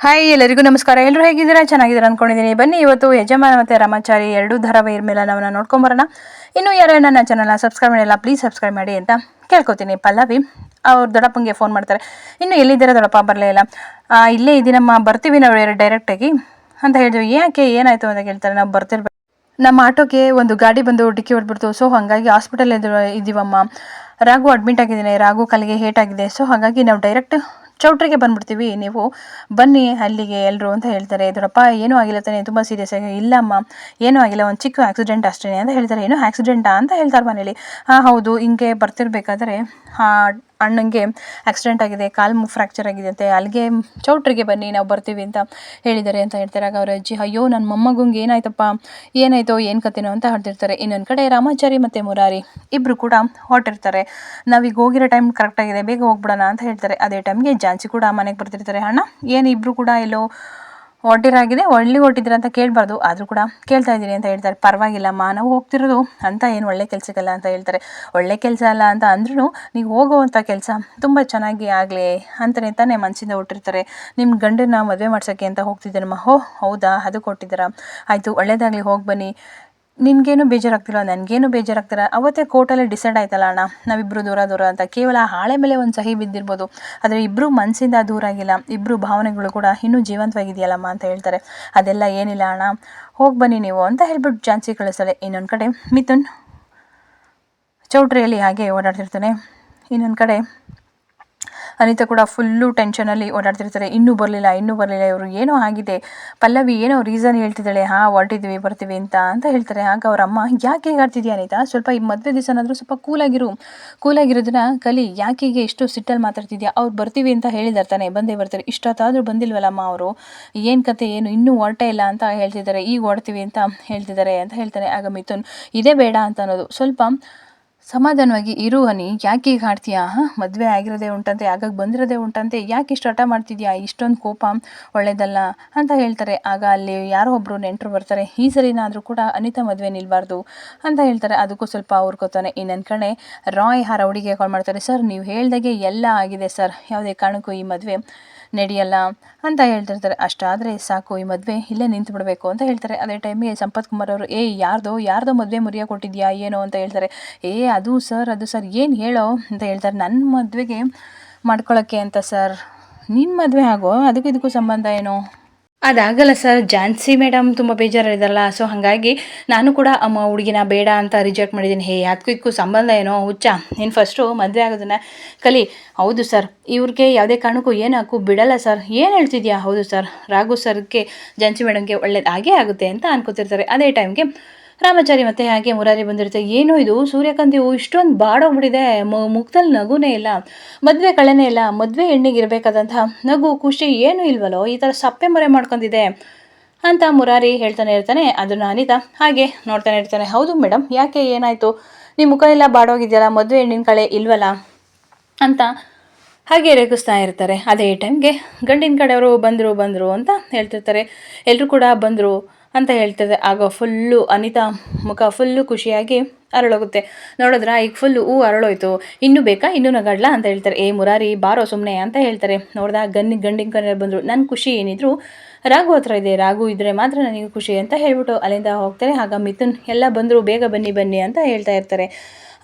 Hi ಎಲ್ಲರಿಗೂ ನಮಸ್ಕಾರ. ಎಲ್ಲರೂ ಹೇಗಿದ್ದೀರಾ? ಚೆನ್ನಾಗಿದ್ದೀರಾ ಅಂದ್ಕೊಂಡಿದ್ದೀನಿ ಬನ್ನಿ ಇವತ್ತು ಯಜಮಾನ ಮತ್ತು ರಾಮಾಚಾರಿ ಎರಡು ಧಾರಾವಾಹಿ ಮೇಲೆ ನಾವು ನೋಡ್ಕೊಂಬರೋಣ. ಇನ್ನೂ ಯಾರೋ ನನ್ನ ಚಾನಲ್ನ ಸಬ್ಸ್ಕ್ರೈಬ್ ಮಾಡಿಲ್ಲ ಪ್ಲೀಸ್ ಸಬ್ಸ್ಕ್ರೈಬ್ ಮಾಡಿ ಅಂತ ಕೇಳ್ಕೊತೀನಿ. ಪಲ್ಲವಿ ಅವ್ರು ದೊಡ್ಡಪ್ಪಂಗೆ ಫೋನ್ ಮಾಡ್ತಾರೆ. ಇನ್ನು ಎಲ್ಲಿದ್ದೀರಾ ದೊಡ್ಡಪ್ಪ? ಬರಲೇ ಇಲ್ಲ. "ಆ, ಇಲ್ಲೇ ಇದೀನಮ್ಮ ಬರ್ತೀವಿ ನಾವು ಡೈರೆಕ್ಟಾಗಿ ಅಂತ ಹೇಳಿದ್ವಿ. ಯಾಕೆ ಏನಾಯಿತು ಅಂತ ಕೇಳ್ತಾರೆ. ನಾವು ಬರ್ತಿರ್ಬೇಕು ನಮ್ಮ ಆಟೋಗೆ ಒಂದು ಗಾಡಿ ಬಂದು ಡಿಕ್ಕಿ ಹೊಡ್ಬಿಡ್ತು ಸೊ ಹಾಗಾಗಿ ಹಾಸ್ಪಿಟಲ್ ಇದ್ದೀವಮ್ಮ ರಾಘು ಅಡ್ಮಿಟ್ ಆಗಿದ್ದೀನಿ. ರಾಘು ಕಲಿಗೆ ಹೇಟ್ ಆಗಿದೆ. ಸೊ ಹಾಗಾಗಿ ನಾವು ಡೈರೆಕ್ಟ್ ಚೌಟ್ರಿಗೆ ಬಂದ್ಬಿಡ್ತೀವಿ. ನೀವು ಬನ್ನಿ, ಅಲ್ಲಿಗೆ ಎಲ್ಲರೂ ಅಂತ ಹೇಳ್ತಾರೆ. ದೊಡ್ಡಪ್ಪ, ಏನೂ ಆಗಿಲ್ಲ ತಾನೆ ತುಂಬ ಸೀರಿಯಸ್ ಆಗಿ ಇಲ್ಲಮ್ಮ ಏನೂ ಆಗಿಲ್ಲ, ಒಂದು ಚಿಕ್ಕ ಆಕ್ಸಿಡೆಂಟ್ ಅಷ್ಟೇ ಅಂತ ಹೇಳ್ತಾರೆ. ಏನು ಆಕ್ಸಿಡೆಂಟಾ ಅಂತ ಹೇಳ್ತಾರೆ ಮನೇಲಿ. ಹಾಂ, ಹೌದು, ಹಿಂಗೆ ಬರ್ತಿರ್ಬೇಕಾದ್ರೆ ಅಣ್ಣಂಗೆ ಆಕ್ಸಿಡೆಂಟ್ ಆಗಿದೆ, ಕಾಲು ಫ್ರ್ಯಾಕ್ಚರ್ ಆಗಿದೆ ಅಂತೆ, ಅಲ್ಲಿಗೆ ಚೌಟ್ರಿಗೆ ಬನ್ನಿ, ನಾವು ಬರ್ತೀವಿ ಅಂತ ಹೇಳಿದ್ದಾರೆ ಅಂತ ಹೇಳ್ತಾರೆ. ಆಗ ಅವರ ಅಜ್ಜಿ, ಅಯ್ಯೋ ನನ್ನ ಮೊಮ್ಮಗಂಗೆ ಏನಾಯ್ತಪ್ಪ? ಏನಾಯ್ತೋ, ಏನು ಕತೆನೋ ಅಂತ ಹೇಳ್ತಿರ್ತಾರೆ ಇನ್ನೊಂದು ಕಡೆ ರಾಮಾಚಾರಿ ಮತ್ತು ಮುರಾರಿ ಇಬ್ಬರು ಕೂಡ ಹೊರಟಿರ್ತಾರೆ. ನಾವೀಗ ಹೋಗಿರೋ ಟೈಮ್ ಕರೆಕ್ಟಾಗಿದೆ ಬೇಗ ಹೋಗ್ಬಿಡೋಣ ಅಂತ ಹೇಳ್ತಾರೆ. ಅದೇ ಟೈಮ್ಗೆ ಜಾನ್ಸಿ ಕೂಡ ಮನೆಗೆ ಬರ್ತಿರ್ತಾರೆ. ಅಣ್ಣ, ಏನು ಇಬ್ಬರು ಕೂಡ ಎಲ್ಲೋ ಹೊರಟಿರಾಗಿದೆ ಒಳ್ಳೆ ಹೊರಟಿದ್ದೀರ ಅಂತ ಕೇಳಬಾರ್ದು. ಆದರೂ ಕೂಡ ಕೇಳ್ತಾ ಇದ್ದೀರಿ ಅಂತ ಹೇಳ್ತಾರೆ. ಪರವಾಗಿಲ್ಲಮ್ಮ ನಾವು ಹೋಗ್ತಿರೋದು ಅಂತ ಏನು ಒಳ್ಳೆ ಕೆಲಸಕ್ಕಲ್ಲ ಅಂತ ಹೇಳ್ತಾರೆ. ಒಳ್ಳೆ ಕೆಲಸ ಅಲ್ಲ ಅಂತ ಅಂದ್ರೂ ನೀವು ಹೋಗುವಂಥ ಕೆಲಸ ತುಂಬ ಚೆನ್ನಾಗಿ ಆಗಲಿ ಅಂತಲೇ ತಾನೇ ಮನಸ್ಸಿಂದ ಹುಟ್ಟಿರ್ತಾರೆ. ನಿಮ್ಮ ಗಂಡನ ಮದುವೆ ಮಾಡ್ಸೋಕ್ಕೆ ಅಂತ ಹೋಗ್ತಿದ್ದೀರಮ್ಮ. ಹೋ ಹೌದಾ? ಅದು ಕೊಟ್ಟಿದ್ದೀರಾ? ಆಯಿತು ಒಳ್ಳೆಯದಾಗಲಿ ಹೋಗಿ ಬನ್ನಿ. ನಿನಗೇನು ಬೇಜಾರಾಗ್ತಿಲ್ಲ ನನಗೇನು ಬೇಜಾರಾಗ್ತಿಲ್ಲ. ಅವತ್ತೇ ಕೋರ್ಟಲ್ಲಿ ಡಿಸೈಡ್ ಆಯ್ತಲ್ಲ ಅಣ್ಣ. ನಾವಿಬ್ಬರು ದೂರ ದೂರ ಅಂತ. ಕೇವಲ ಹಾಳೆ ಮೇಲೆ ಒಂದು ಸಹಿ ಬಿದ್ದಿರ್ಬೋದು. ಆದರೆ ಇಬ್ಬರು ಮನಸ್ಸಿಂದ ದೂರ ಆಗಿಲ್ಲ. ಇಬ್ಬರು ಭಾವನೆಗಳು ಕೂಡ ಇನ್ನೂ ಜೀವಂತವಾಗಿದೆಯಲ್ಲಮ್ಮ ಅಂತ ಹೇಳ್ತಾರೆ. ಅದೆಲ್ಲ ಏನಿಲ್ಲ ಅಣ್ಣ. ಹೋಗಿ ಬನ್ನಿ ನೀವು ಅಂತ ಹೇಳ್ಬಿಟ್ಟು ಜಾನ್ಸಿ ಕಳಿಸ್ತಾಳೆ. ಇನ್ನೊಂದು ಕಡೆ ಮಿಥುನ್ ಚೌಟ್ರಿಯಲ್ಲಿ ಹಾಗೆ ಓಡಾಡ್ತಿರ್ತಾನೆ. ಇನ್ನೊಂದು ಕಡೆ ಅನಿತಾ ಕೂಡ ಫುಲ್ಲು ಟೆನ್ಷನಲ್ಲಿ ಓಡಾಡ್ತಿರ್ತಾರೆ. ಇನ್ನೂ ಬರಲಿಲ್ಲ ಇನ್ನೂ ಬರಲಿಲ್ಲ, ಇವರು ಏನೋ ಆಗಿದೆ. ಪಲ್ಲವಿ ಏನೋ ರೀಸನ್ ಹೇಳ್ತಿದ್ದಾಳೆ, ಹಾಂ ಹೊರಟಿದ್ವಿ ಬರ್ತೀವಿ ಅಂತ ಅಂತ ಹೇಳ್ತಾರೆ. ಆಗ ಅವ್ರ ಅಮ್ಮ, ಯಾಕೆ ಹೇಗೆ ಆಡ್ತಿದ್ಯಾ ಅನಿತಾ? ಸ್ವಲ್ಪ ಈ ಮದುವೆ ದಿವಸನಾದರೂ ಸ್ವಲ್ಪ ಕೂಲಾಗಿರು ಕೂಲಾಗಿರೋದನ್ನ ಕಲಿ, ಯಾಕೆ ಹೀಗೆ ಇಷ್ಟು ಸಿಟ್ಟಲ್ಲಿ ಮಾತಾಡ್ತಿದ್ಯಾ? ಅವ್ರು ಬರ್ತೀವಿ ಅಂತ ಹೇಳಿದಾರೆ ತಾನೆ, ಬಂದೇ ಬರ್ತಾರೆ. ಇಷ್ಟೊತ್ತಾದರೂ ಬಂದಿಲ್ವಲ್ಲಮ್ಮ ಅವರು? ಏನು ಕತೆ, ಏನು? ಇನ್ನೂ ಹೊರಟೇ ಇಲ್ಲ ಅಂತ ಹೇಳ್ತಿದ್ದಾರೆ. ಈಗ ಹೊಡ್ತೀವಿ ಅಂತ ಹೇಳ್ತಿದ್ದಾರೆ ಅಂತ ಹೇಳ್ತಾನೆ. ಆಗ ಮಿಥುನ್, ಇದೇ ಬೇಡ ಅಂತ ಅನ್ನೋದು. ಸ್ವಲ್ಪ ಸಮಾಧಾನವಾಗಿ ಇರು ಹನಿ, ಯಾಕೆ ಈಗ ಹಾಡ್ತೀಯಾ ಹಾಂ, ಮದುವೆ ಆಗಿರೋದೇ ಉಂಟಂತೆ, ಆಗಾಗ ಬಂದಿರೋದೇ ಉಂಟಂತೆ, ಯಾಕೆ ಇಷ್ಟು ಹಠ ಮಾಡ್ತಿದ್ಯಾ? ಇಷ್ಟೊಂದು ಕೋಪ, ಒಳ್ಳೇದಲ್ಲ ಅಂತ ಹೇಳ್ತಾರೆ. ಆಗ ಅಲ್ಲಿ ಯಾರೋ ಒಬ್ಬರು ನೆಂಟರು ಬರ್ತಾರೆ. ಈ ಸರಿನಾದರೂ ಕೂಡ ಅನಿತಾ ಮದುವೆ ನಿಲ್ಬಾರ್ದು ಅಂತ ಹೇಳ್ತಾರೆ. ಅದಕ್ಕೂ ಸ್ವಲ್ಪ ಅವ್ರ್ಕೋತಾನೆ ಇನ್ನೊಂದು ಕಡೆ ರಾಯ್ ಹಾರ ಕಾಲ್ ಮಾಡ್ತಾರೆ. ಸರ್, ನೀವು ಹೇಳ್ದಾಗೆ ಎಲ್ಲ ಆಗಿದೆ ಸರ್. ಯಾವುದೇ ಕಾರಣಕ್ಕೂ ಈ ಮದುವೆ ನಡೆಯಲ್ಲ ಅಂತ ಹೇಳ್ತಿರ್ತಾರೆ. ಅಷ್ಟಾದರೆ ಸಾಕು, ಈ ಮದುವೆ ಇಲ್ಲೇ ನಿಂತು ಬಿಡಬೇಕು ಅಂತ ಹೇಳ್ತಾರೆ. ಅದೇ ಟೈಮಿಗೆ ಸಂಪತ್ ಕುಮಾರ್ ಅವರು ಏ ಯಾರ್ದೋ ಯಾರ್ದೋ ಮದುವೆ ಮುರಿಯ ಕೊಟ್ಟಿದ್ಯಾ, ಏನೋ? ಅಂತ ಹೇಳ್ತಾರೆ. ಏ, ಅದು ಸರ್ ಅದು ಸರ್ ಏನು ಹೇಳೋ? ಅಂತ ಹೇಳ್ತಾರೆ. ನನ್ನ ಮದುವೆಗೆ ಮಾಡ್ಕೊಳ್ಳೋಕ್ಕೆ ಅಂತ ಸರ್ ನಿನ್ನ ಮದುವೆ ಆಗೋ, ಅದಕ್ಕೂ ಇದಕ್ಕೂ ಸಂಬಂಧ ಏನು? ಅದಾಗಲ್ಲ ಸರ್ ಜಾನ್ಸಿ ಮೇಡಮ್ ತುಂಬ ಬೇಜಾರಿದಾರಲ್ಲ ಸೊ ಹಾಗಾಗಿ ನಾನು ಕೂಡ, ಅಮ್ಮ, ಹುಡುಗಿನ ಬೇಡ ಅಂತ ರಿಜೆಕ್ಟ್ ಮಾಡಿದ್ದೀನಿ. ಹೇ ಅದಕ್ಕೂ ಇದಕ್ಕೂ ಸಂಬಂಧ ಏನೋ, ಹುಚ್ಚ. ನೀನು ಫಸ್ಟು ಮದುವೆ ಆಗೋದನ್ನ ಕಲಿ. ಹೌದು ಸರ್, ಇವ್ರಿಗೆ ಯಾವುದೇ ಕಾರಣಕ್ಕೂ ಏನು ಹಾಕು ಬಿಡಲ್ಲ ಸರ್. ಏನು ಹೇಳ್ತಿದ್ಯಾ? ಹೌದು ಸರ್, ರಾಘು ಸರ್ಗೆ ಜಾನ್ಸಿ ಮೇಡಮ್ಗೆ ಒಳ್ಳೇದು ಆಗೇ ಆಗುತ್ತೆ ಅಂತ ಅನ್ಕೋತಿರ್ತಾರೆ. ಅದೇ ಟೈಮ್ಗೆ ರಾಮಾಚಾರಿ ಮತ್ತೆ ಹಾಗೆ ಮುರಾರಿ ಬಂದಿರುತ್ತೆ. ಏನೋ ಇದು? ಸೂರ್ಯಕಾಂತಿ ಹೂ ಇಷ್ಟೊಂದು ಬಾಡೋಗ್ಬಿಟ್ಟಿದೆ. ಮುಖದಲ್ಲಿ ನಗುನೇ ಇಲ್ಲ. ಮದುವೆ ಕಳೆನೇ ಇಲ್ಲ. ಮದುವೆ ಹೆಣ್ಣಿಗೆ ಇರಬೇಕಾದಂಥ ನಗು, ಖುಷಿ ಏನೂ ಇಲ್ವಲ್ಲೋ? ಈ ಥರ ಸಪ್ಪೆ ಮರೆ ಮಾಡ್ಕೊಂಡಿದೆ ಅಂತ ಮುರಾರಿ ಹೇಳ್ತಾನೆ ಇರ್ತಾನೆ. ಅದನ್ನು ಅನಿತಾ ಹಾಗೆ ನೋಡ್ತಾನೆ ಇರ್ತಾನೆ. ಹೌದು ಮೇಡಮ್ ಯಾಕೆ ಏನಾಯಿತು? ನಿಮ್ಮ ಮುಖ ಎಲ್ಲ ಬಾಡೋಗಿದೆಯಲ್ಲ, ಮದುವೆ ಹೆಣ್ಣಿನ ಕಳೆ ಇಲ್ವಲ್ಲ? ಅಂತ ಹಾಗೆ ರೇಗಿಸ್ತಾ ಇರ್ತಾರೆ. ಅದೇ ಟೈಮ್ಗೆ ಗಂಡಿನ ಕಡೆಯವರು ಬಂದರು ಬಂದರು ಅಂತ ಹೇಳ್ತಿರ್ತಾರೆ. ಎಲ್ಲರೂ ಕೂಡ ಬಂದರು. ಅಂತ ಹೇಳ್ತದೆ. ಆಗ ಫುಲ್ಲು ಅನಿತಾ ಮುಖ ಫುಲ್ಲು ಖುಷಿಯಾಗಿ ಅರಳೋಗುತ್ತೆ. ನೋಡಿದ್ರ ಈಗ ಫುಲ್ಲು ಹೂ ಅರಳೋಯ್ತು. ಇನ್ನೂ ಬೇಕಾ? ಇನ್ನೂ ನಗಾಡ್ಲ ಅಂತ ಹೇಳ್ತಾರೆ. ಏ ಮುರಾರಿ, ಬಾರೋ ಸುಮ್ಮನೆ ಅಂತ ಹೇಳ್ತಾರೆ. ನೋಡ್ದ ಗನ್ನಿ ಗಂಡಿನ ಕಣ್ಣಲ್ಲಿ ಬಂದರು. ನನ್ನ ಖುಷಿ ಏನಿದ್ರು ರಾಘು ಹತ್ರ ಇದೆ. ರಾಘು ಇದ್ದರೆ ಮಾತ್ರ ನನಗೆ ಖುಷಿ ಅಂತ ಹೇಳ್ಬಿಟ್ಟು ಅಲ್ಲಿಂದ ಹೋಗ್ತಾರೆ. ಆಗ ಮಿಥುನ್, ಎಲ್ಲ ಬಂದರು, ಬೇಗ ಬನ್ನಿ ಬನ್ನಿ ಅಂತ ಹೇಳ್ತಾ ಇರ್ತಾರೆ.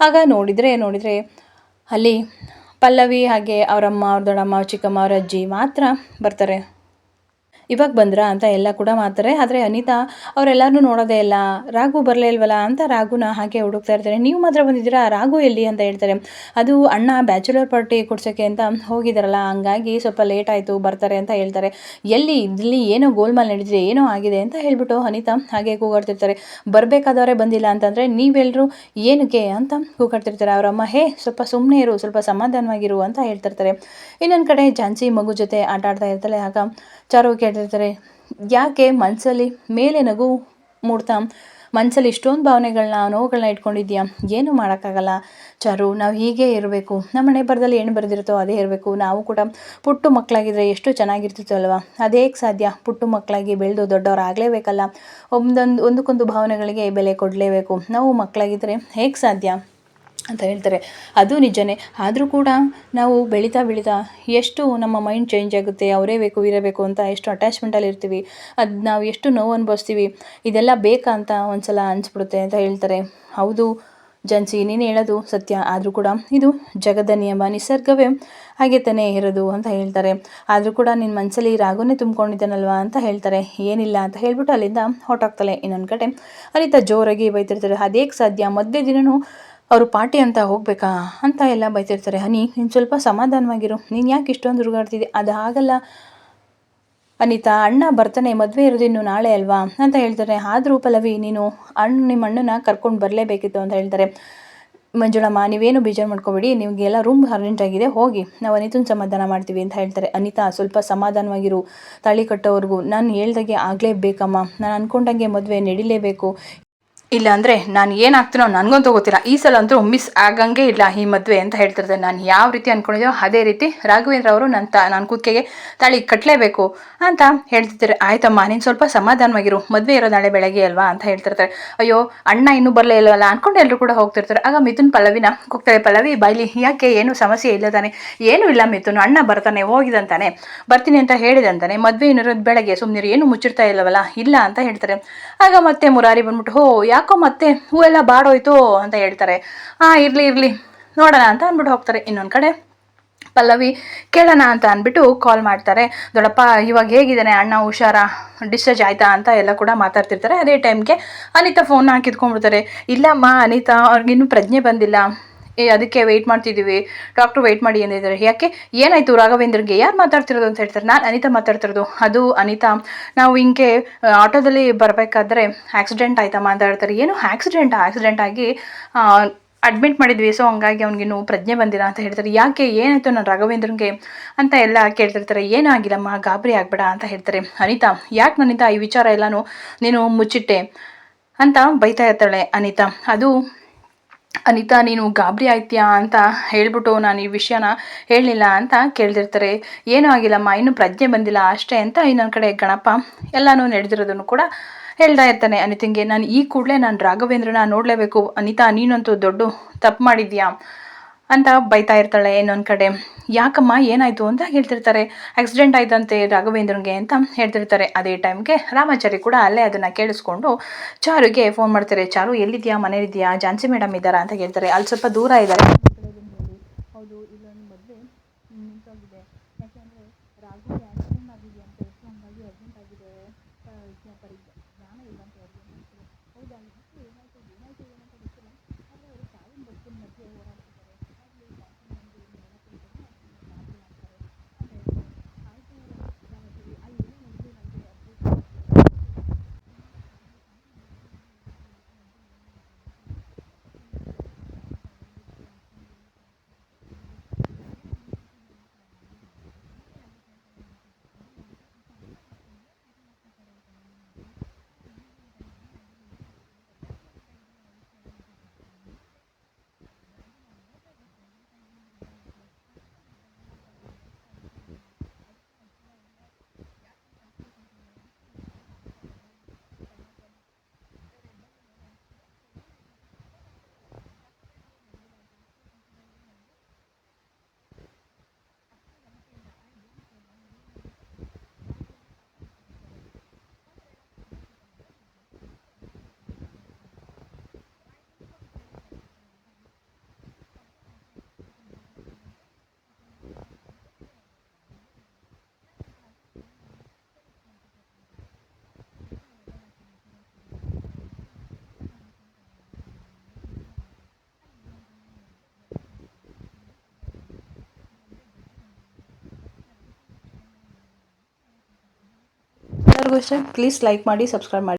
ಆಗ ನೋಡಿದರೆ ನೋಡಿದರೆ ಅಲ್ಲಿ ಪಲ್ಲವಿ ಹಾಗೆ ಅವರಮ್ಮ, ಅವ್ರ ದೊಡ್ಡಮ್ಮ, ಚಿಕ್ಕಮ್ಮ, ಅವ್ರ ಅಜ್ಜಿ ಮಾತ್ರ ಬರ್ತಾರೆ. ಇವಾಗ ಬಂದ್ರಾ ಅಂತ ಎಲ್ಲ ಕೂಡ ಮಾಡ್ತಾರೆ. ಆದರೆ ಅನಿತಾ ಅವರೆಲ್ಲರೂ ನೋಡೋದೇ ಇಲ್ಲ. ರಾಘು ಬರಲೇ ಇಲ್ವಲ್ಲ ಅಂತ ರಾಘುನ ಹಾಗೆ ಹುಡುಕ್ತಾ ಇರ್ತಾರೆ. ನೀವು ಮಾತ್ರ ಬಂದಿದ್ದೀರಾ? ರಾಘು ಎಲ್ಲಿ ಅಂತ ಹೇಳ್ತಾರೆ. ಅದು ಅಣ್ಣ ಬ್ಯಾಚುಲರ್ ಪಾರ್ಟಿ ಕೊಡ್ಸೋಕ್ಕೆ ಅಂತ ಹೋಗಿದ್ದಾರಲ್ಲ ಹಂಗಾಗಿ ಸ್ವಲ್ಪ ಲೇಟ್ ಆಯಿತು, ಬರ್ತಾರೆ ಅಂತ ಹೇಳ್ತಾರೆ. ಎಲ್ಲಿ ಇಲ್ಲಿ ಏನೋ ಗೋಲ್ಮಾಲ್ ನಡೀತಿದೆ ಏನೋ ಆಗಿದೆ ಅಂತ ಹೇಳ್ಬಿಟ್ಟು ಅನಿತಾ ಹಾಗೆ ಕೂಗಾಡ್ತಿರ್ತಾರೆ. ಬರಬೇಕಾದವರೇ ಬಂದಿಲ್ಲ ಅಂತಂದರೆ ನೀವೆಲ್ಲರೂ ಏನಕ್ಕೆ ಅಂತ ಕೂಗಾಡ್ತಿರ್ತಾರೆ. ಅವರಮ್ಮ, ಹೇ, ಸ್ವಲ್ಪ ಸುಮ್ಮನೆ ಇರು, ಸ್ವಲ್ಪ ಸಮಾಧಾನವಾಗಿರು ಅಂತ ಹೇಳ್ತಿರ್ತಾರೆ. ಇನ್ನೊಂದು ಕಡೆ ಝಾನ್ಸಿ ಮಗು ಜೊತೆ ಆಟ ಆಡ್ತಾ ಇರ್ತಾಳೆ ಆಗ ಚಾರು ಕೇಳ್ತಿರ್ತಾರೆ ಯಾಕೆ ಮನಸ್ಸಲ್ಲಿ ಮೇಲೆ ನಗು ಮೂಡ್ತಾ? ಮನಸ್ಸಲ್ಲಿ ಇಷ್ಟೊಂದು ಭಾವನೆಗಳನ್ನ ನೋವುಗಳನ್ನ ಇಟ್ಕೊಂಡಿದ್ಯಾ ಏನು ಮಾಡೋಕ್ಕಾಗಲ್ಲ. ಚಾರು, ನಾವು ಹೀಗೆ ಇರಬೇಕು. ನಮ್ಮ ಮನೆ ಬರದಲ್ಲಿ ಏನು ಬರೆದಿರುತ್ತೋ ಅದೇ ಇರಬೇಕು. ನಾವು ಕೂಡ ಪುಟ್ಟು ಮಕ್ಕಳಾಗಿದ್ದರೆ ಎಷ್ಟು ಚೆನ್ನಾಗಿರ್ತಿತ್ತು ಅಲ್ವಾ? ಹೇಗೆ ಸಾಧ್ಯ. ಪುಟ್ಟು ಮಕ್ಕಳಾಗಿ ಬೆಳೆದು ದೊಡ್ಡವರಾಗಲೇಬೇಕಲ್ಲ ಒಂದೊಂದು, ಒಂದಕ್ಕೊಂದು ಭಾವನೆಗಳಿಗೆ ಬೆಲೆ ಕೊಡಲೇಬೇಕು. ನಾವು ಮಕ್ಕಳಾಗಿದ್ದರೆ ಹೇಗೆ ಸಾಧ್ಯ? ಅಂತ ಹೇಳ್ತಾರೆ. ಅದು ನಿಜನೇ. ಆದರೂ ಕೂಡ ನಾವು ಬೆಳೀತಾ ಬೆಳೀತಾ ಎಷ್ಟು ನಮ್ಮ ಮೈಂಡ್ ಚೇಂಜ್ ಆಗುತ್ತೆ, ಅವರೇ ಬೇಕು ಇರಬೇಕು ಬೇಕು ಅಂತ ಎಷ್ಟು ಅಟ್ಯಾಚ್ಮೆಂಟಲ್ಲಿ ಇರ್ತೀವಿ, ಅದು ನಾವು ಎಷ್ಟು ನೋವು ಅನುಭವಿಸ್ತೀವಿ, ಇದೆಲ್ಲ ಬೇಕಾ ಅಂತ ಒಂದ್ಸಲ ಅನಿಸ್ಬಿಡುತ್ತೆ ಅಂತ ಹೇಳ್ತಾರೆ. ಹೌದು ಜನ್ಸಿ ನೀನು ಹೇಳೋದು ಸತ್ಯ. ಆದರೂ ಕೂಡ ಇದು ಜಗದ ನಿಯಮ, ನಿಸರ್ಗವೇ ಹಾಗೆ ತಾನೇ ಇರೋದು ಅಂತ ಹೇಳ್ತಾರೆ. ಆದರೂ ಕೂಡ ನಿನ್ನ ಮನಸ್ಸಲ್ಲಿ ರಾಗುನೇ ತುಂಬ್ಕೊಂಡಿದ್ದಾನಲ್ವಾ ಅಂತ ಹೇಳ್ತಾರೆ. ಏನಿಲ್ಲ ಅಂತ ಹೇಳ್ಬಿಟ್ಟು ಅಲ್ಲಿಂದ ಹೊಟ್ಟೋಗ್ತಾಳೆ ಇನ್ನೊಂದು ಕಡೆ ಅನಿತಾ ಜೋರಾಗಿ ಬೈತಿರ್ತಾರೆ ಅದೇಗೆ ಸಾಧ್ಯ? ಮಧ್ಯೆ ದಿನವೂ ಅವರು ಪಾರ್ಟಿ ಅಂತ ಹೋಗಬೇಕಾ? ಅಂತ ಎಲ್ಲ ಬೈತಿರ್ತಾರೆ. ಹನಿ, ನೀನು ಸ್ವಲ್ಪ ಸಮಾಧಾನವಾಗಿರು. ನೀನು ಯಾಕೆ ಇಷ್ಟೊಂದು ಹುಡುಗಾಡ್ತಿದ್ದೆ? ಅದು ಆಗಲ್ಲ ಅನಿತಾ, ಅಣ್ಣ ಬರ್ತಾನೆ, ಮದುವೆ ಇರೋದಿನ್ನು ನಾಳೆ ಅಲ್ವಾ? ಅಂತ ಹೇಳ್ತಾರೆ. ಆದರೂ ಪಲ್ಲವಿ, ನೀನು ಅಣ್ಣ ನಿಮ್ಮ ಅಣ್ಣನ ಕರ್ಕೊಂಡು ಬರಲೇಬೇಕಿತ್ತು ಅಂತ ಹೇಳ್ತಾರೆ. ಮಂಜುಳಮ್ಮ, ನೀವೇನು ಬೇಜಾರು ಮಾಡ್ಕೋಬೇಡಿ. ನಿಮಗೆಲ್ಲ ರೂಮ್ ಅರೇಂಜ್ ಆಗಿದೆ. ಹೋಗಿ. ನಾವು ಅನಿತನ ಸಮಾಧಾನ ಮಾಡ್ತೀವಿ ಅಂತ ಹೇಳ್ತಾರೆ. ಅನಿತಾ, ಸ್ವಲ್ಪ ಸಮಾಧಾನವಾಗಿರು. ತಾಳಿ ಕಟ್ಟೋವರೆಗೂ. ನಾನು ಹೇಳ್ದಾಗೆ ಆಗಲೇಬೇಕಮ್ಮ. ನಾನು ಅಂದ್ಕೊಂಡಂಗೆ ಮದುವೆ ನಡಿಲೇಬೇಕು. ಇಲ್ಲ ಅಂದರೆ ನಾನು ಏನಾಗ್ತೀನೋ ನನಗಂತೂ ಗೊತ್ತಿಲ್ಲ ಈ ಸಲ ಅಂತೂ ಮಿಸ್ ಆಗಂಗೆ ಇಲ್ಲ ಈ ಮದುವೆ ಅಂತ ಹೇಳ್ತಿರ್ತಾರೆ. ನಾನು ಯಾವ ರೀತಿ ಅಂದ್ಕೊಂಡಿದ್ದೋ ಅದೇ ರೀತಿ ರಾಘವೇಂದ್ರ ಅವರು ನನ್ನ ತ ನನ್ನ ಕೂತ್ಕೆಗೆ ತಾಳಿ ಕಟ್ಟಲೇಬೇಕು ಅಂತ ಹೇಳ್ತಿರ್ತಾರೆ. ಆಯ್ತಮ್ಮ, ನೀನು ಸ್ವಲ್ಪ ಸಮಾಧಾನವಾಗಿರು. ಮದುವೆ ಇರೋ ನಾಳೆ ಬೆಳಗ್ಗೆ ಅಲ್ವಾ ಅಂತ ಹೇಳ್ತಿರ್ತಾರೆ. ಅಯ್ಯೋ, ಅಣ್ಣ ಇನ್ನೂ ಬರಲೇ ಇಲ್ಲವಲ್ಲ ಅಂದ್ಕೊಂಡು ಎಲ್ಲರೂ ಕೂಡ ಹೋಗ್ತಿರ್ತಾರೆ. ಆಗ ಮಿಥುನ್ ಪಲ್ಲವಿನ ಹೋಗ್ತಾರೆ ಪಲ್ಲವಿ, ಬಾಯ್ಲಿ, ಯಾಕೆ ಏನು ಸಮಸ್ಯೆ ಇಲ್ಲ ತಾನೆ? ಏನೂ ಇಲ್ಲ ಮಿಥುನ್, ಅಣ್ಣ ಬರ್ತಾನೆ, ಹೋಗಿದಂತಾನೆ, ಬರ್ತೀನಿ ಅಂತ ಹೇಳಿದಂತಾನೆ. ಮದುವೆ ಇನ್ನಿರೋದು ಬೆಳಗ್ಗೆ ಸುಮ್ಮನೆ ಏನು ಮುಚ್ಚಿರ್ತಾ ಇಲ್ಲವಲ್ಲ, ಇಲ್ಲ ಅಂತ ಹೇಳ್ತಾರೆ. ಆಗ ಮತ್ತೆ ಮುರಾರಿ ಬಂದ್ಬಿಟ್ಟು, ಹೋ, ಯಾಕೋ ಮತ್ತೆ ಹೂವೆಲ್ಲ ಬಾಡೋಯ್ತು ಅಂತ ಹೇಳ್ತಾರೆ. ಹಾಂ ಇರಲಿ ಇರಲಿ, ನೋಡೋಣ ಅಂತ ಅಂದ್ಬಿಟ್ಟು ಹೋಗ್ತಾರೆ. ಇನ್ನೊಂದು ಕಡೆ ಪಲ್ಲವಿ ಕೇಳೋಣ ಅಂತ ಅಂದ್ಬಿಟ್ಟು ಕಾಲ್ ಮಾಡ್ತಾರೆ. ದೊಡ್ಡಪ್ಪ, ಇವಾಗ ಹೇಗಿದ್ದಾನೆ? ಅಣ್ಣ ಹುಷಾರ? ಡಿಸ್ಚಾರ್ಜ್ ಆಯ್ತಾ? ಅಂತ ಎಲ್ಲ ಕೂಡ ಮಾತಾಡ್ತಿರ್ತಾರೆ. ಅದೇ ಟೈಮ್ಗೆ ಅನಿತಾ ಫೋನ್ ಹಾಕಿದ್ಕೊಂಡ್ಬಿಡ್ತಾರೆ. ಇಲ್ಲಮ್ಮ, ಅನಿತಾ ಅವ್ರಿಗಿನ್ನೂ ಪ್ರಜ್ಞೆ ಬಂದಿಲ್ಲ. ಅದಕ್ಕೆ ವೆಯ್ಟ್ ಮಾಡ್ತಿದ್ದೀವಿ. ಡಾಕ್ಟ್ರು ವೆಯ್ಟ್ ಮಾಡಿ ಅಂದಿದ್ದಾರೆ. ಯಾಕೆ? ಏನಾಯಿತು? ರಾಘವೇಂದ್ರಗೆ ಯಾರು ಮಾತಾಡ್ತಿರೋದು ಅಂತ ಹೇಳ್ತಾರೆ. ನಾನು ಅನಿತಾ ಮಾತಾಡ್ತಿರೋದು. ಅದು ಅನಿತಾ. ನಾವು ಹಿಂಗೆ ಆಟೋದಲ್ಲಿ ಬರಬೇಕಾದ್ರೆ ಆಕ್ಸಿಡೆಂಟ್ ಆಯ್ತಮ್ಮ ಮಾತಾಡ್ತಾರೆ. ಏನು ಆಕ್ಸಿಡೆಂಟ್ ಆಕ್ಸಿಡೆಂಟ್ ಆಗಿ ಅಡ್ಮಿಟ್ ಮಾಡಿದ್ವಿ. ಸೊ ಹಂಗಾಗಿ ಅವ್ನಿಗಿನ್ನು ಪ್ರಜ್ಞೆ ಬಂದಿಲ್ಲ ಅಂತ ಹೇಳ್ತಾರೆ. ಯಾಕೆ? ಏನಾಯ್ತು? ನಾನು ರಾಘವೇಂದ್ರನ್ಗೆ ಅಂತ ಎಲ್ಲ ಕೇಳ್ತಿರ್ತಾರೆ. ಏನೂ ಆಗಿಲ್ಲಮ್ಮ? ಗಾಬರಿ ಆಗಬೇಡ ಅಂತ ಹೇಳ್ತಾರೆ. ಅನಿತಾ, ಯಾಕೆ ನನಿತಾ ಈ ವಿಚಾರ ಎಲ್ಲನೂ ನೀನು ಮುಚ್ಚಿಟ್ಟೆ? ಅಂತ ಬೈತಾ ಇರ್ತಾಳೆ ಅನಿತಾ. ಅದು ಅನಿತಾ, ನೀನು ಗಾಬರಿ ಆಯ್ತೀಯಾ ಅಂತ ಹೇಳ್ಬಿಟ್ಟು ನಾನು ಈ ವಿಷಯನ ಹೇಳಲಿಲ್ಲ ಅಂತ ಕೇಳ್ದಿರ್ತಾರೆ. ಏನೂ ಆಗಿಲ್ಲಮ್ಮ, ಇನ್ನೂ ಪ್ರಜ್ಞೆ ಬಂದಿಲ್ಲ ಅಷ್ಟೇ ಅಂತ ಇನ್ನೊಂದು ಕಡೆ ಗಣಪ ಎಲ್ಲನೂ ನಡೆದಿರೋದನ್ನು ಕೂಡ ಹೇಳ್ತಾ ಇರ್ತಾನೆ ಅನಿತಿಂಗೆ. ನಾನು ಈ ಕೂಡಲೇ ನಾನು ರಾಘವೇಂದ್ರನ ನೋಡಲೇಬೇಕು. ಅನಿತಾ, ನೀನಂತೂ ದೊಡ್ಡ ತಪ್ಪು ಮಾಡಿದ್ಯಾ? ಅಂತ ಬೈತಾ ಇರ್ತಾಳೆ ಇನ್ನೊಂದು ಕಡೆ. ಯಾಕಮ್ಮ, ಏನಾಯಿತು ಅಂತ ಹೇಳ್ತಿರ್ತಾರೆ. ಆಕ್ಸಿಡೆಂಟ್ ಆಯ್ತಂತೆ ರಾಘವೇಂದ್ರನ್ಗೆ ಅಂತ ಹೇಳ್ತಿರ್ತಾರೆ. ಅದೇ ಟೈಮ್ಗೆ ರಾಮಾಚಾರಿ ಕೂಡ ಅಲ್ಲೇ ಅದನ್ನು ಕೇಳಿಸ್ಕೊಂಡು, ಚಾರುಗೆ ಫೋನ್ ಮಾಡ್ತಾರೆ. ಚಾರು, ಎಲ್ಲಿದ್ಯಾ? ಮನೇಲಿದ್ಯಾ? ಜಾನ್ಸಿ ಮೇಡಮ್ ಇದ್ದಾರಾ? ಅಂತ ಹೇಳ್ತಾರೆ ಅಲ್ಲಿ ಸ್ವಲ್ಪ ದೂರ ಇದ್ದಾರೆ ಹೌದು ಇಲ್ಲೊಂದು ಮದುವೆ ನಿಂತೋಗಿದೆ ಯಾಕೆಂದರೆ ರಾಘು ಆಕ್ಸಿಡೆಂಟ್ ಆಗಿದೆಯಂತೆ ಸೊ ಹಂಗಾಗಿ ಅರ್ಜೆಂಟ್ ಆಗಿದೆ ಪರಿ ಜ್ಞಾನ ಇಲ್ಲ ಅಂತ ಹೌದಾ ಏನಾಯಿತು ಏನಾಯಿತು ಏನಂತ ಗೊತ್ತಿಲ್ಲ ಆದರೆ ಅವರು ಸಾವಿನ ಬದುಕಿನ ಮಧ್ಯೆ ಹೋರಾಡ್ತಿದ್ದಾರೆ ಆಗಲಿ ಎಲ್ಲರಿಗೂ ಇಷ್ಟ ಪ್ಲೀಸ್ ಲೈಕ್ ಮಾಡಿ ಸಬ್ಸ್ಕ್ರೈಬ್ ಮಾಡಿ.